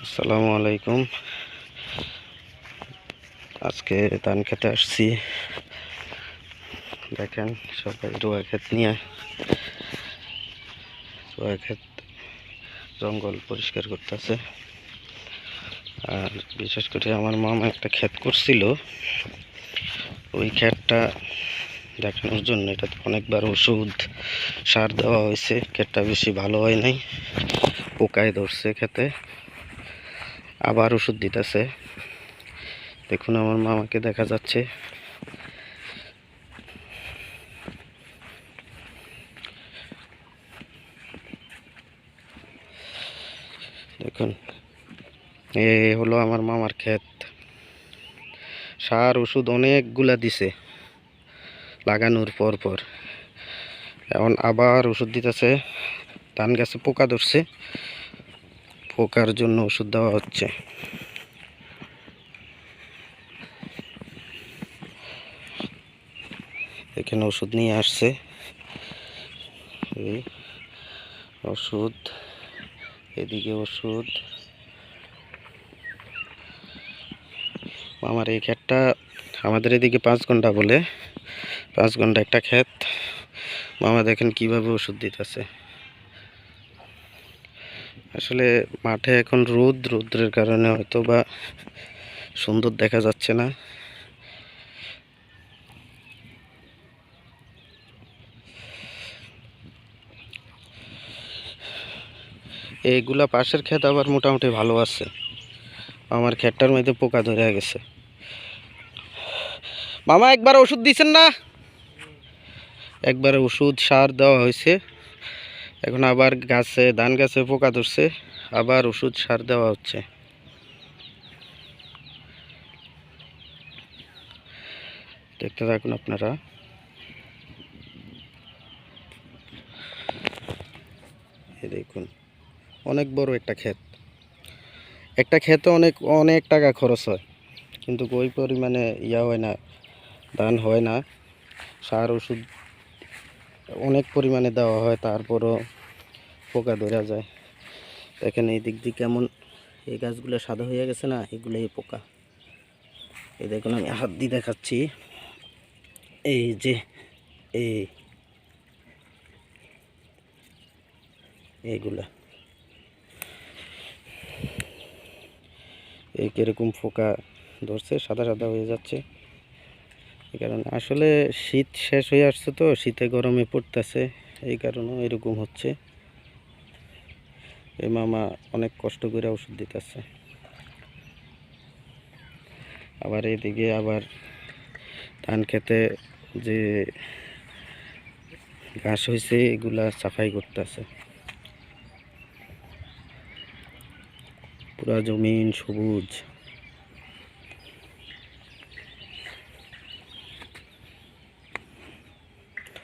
আসসালামু আলাইকুম। আজকে ধান খেতে আসছি। দেখেন সবাই রোয়া ক্ষেত নিয়ে। রোয়া ক্ষেত জঙ্গল পরিষ্কার করতেছে। আর বিশেষ করে আমার মামা একটা ক্ষেত করছিল। ওই ক্ষেতটা দেখানোর জন্য এটাতে অনেকবার ওষুধ সার দেওয়া হয়েছে। ক্ষেতটা বেশি ভালো হয় নাই। পোকায় ধরছে খেতে। আবার ওষুধ দিতেছে। দেখুন আমার মামাকে দেখা যাচ্ছে। দেখুন, এ হলো আমার মামার ক্ষেত। সার ওষুধ অনেকগুলা দিছে লাগানোর পর পর। এখন আবার ওষুধ দিতেছে ধান গাছে পোকা ধরছে। পোকার জন্য ওষুধ দেওয়া হচ্ছে। এখানে ওষুধ নিয়ে আসছে। ওষুধ, এদিকে ওষুধ। আমার এই ক্ষেতটা আমাদের এদিকে পাঁচ ঘণ্টা বলে, পাঁচ ঘণ্টা একটা ক্ষেত। মামা দেখেন কীভাবে ওষুধ দিতেছে। আসলে মাঠে এখন রোদ, রৌদ্রের কারণে হয়তো বা সুন্দর দেখা যাচ্ছে না। এইগুলা পাশের ক্ষেত আবার মোটামুটি ভালো আছে। আমার ক্ষেতটার মধ্যে পোকা ধরে গেছে। মামা, একবার ওষুধ দিছেন না? একবার ওষুধ সার দেওয়া হয়েছে। এখন আবার গাছে, ধান গাছে পোকা ধরছে, আবার ওষুধ সার দেওয়া হচ্ছে। দেখতে থাকুন আপনারা। দেখুন, অনেক বড় একটা ক্ষেত। একটা ক্ষেতে অনেক অনেক টাকা খরচ হয়, কিন্তু ওই পরিমাণে ইয়া হয় না, ধান হয় না। সার, ওষুধ অনেক পরিমাণে দেওয়া হয়, তারপরও পোকা ধরা যায়। দেখেন এই দিক দিয়ে কেমন এই গাছগুলো সাদা হয়ে গেছে না এগুলো এই পোকা। এই দেখুন, আমি হাত দিয়ে দেখাচ্ছি। এই যে, এই, এইগুলা। এই কীরকম পোকা ধরছে, সাদা সাদা হয়ে যাচ্ছে। এই কারণে আসলে শীত শেষ হয়ে আসছে তো, শীতে গরমে পড়তেছে, এই কারণেও এরকম হচ্ছে। এই মামা অনেক কষ্ট করে ওষুধ দিতেছে। আবার এদিকে আবার ধান খেতে যে ঘাস হয়েছে এগুলা সাফাই করতেছে। পুরা জমিন সবুজ।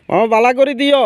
মামা বালা করে দিও।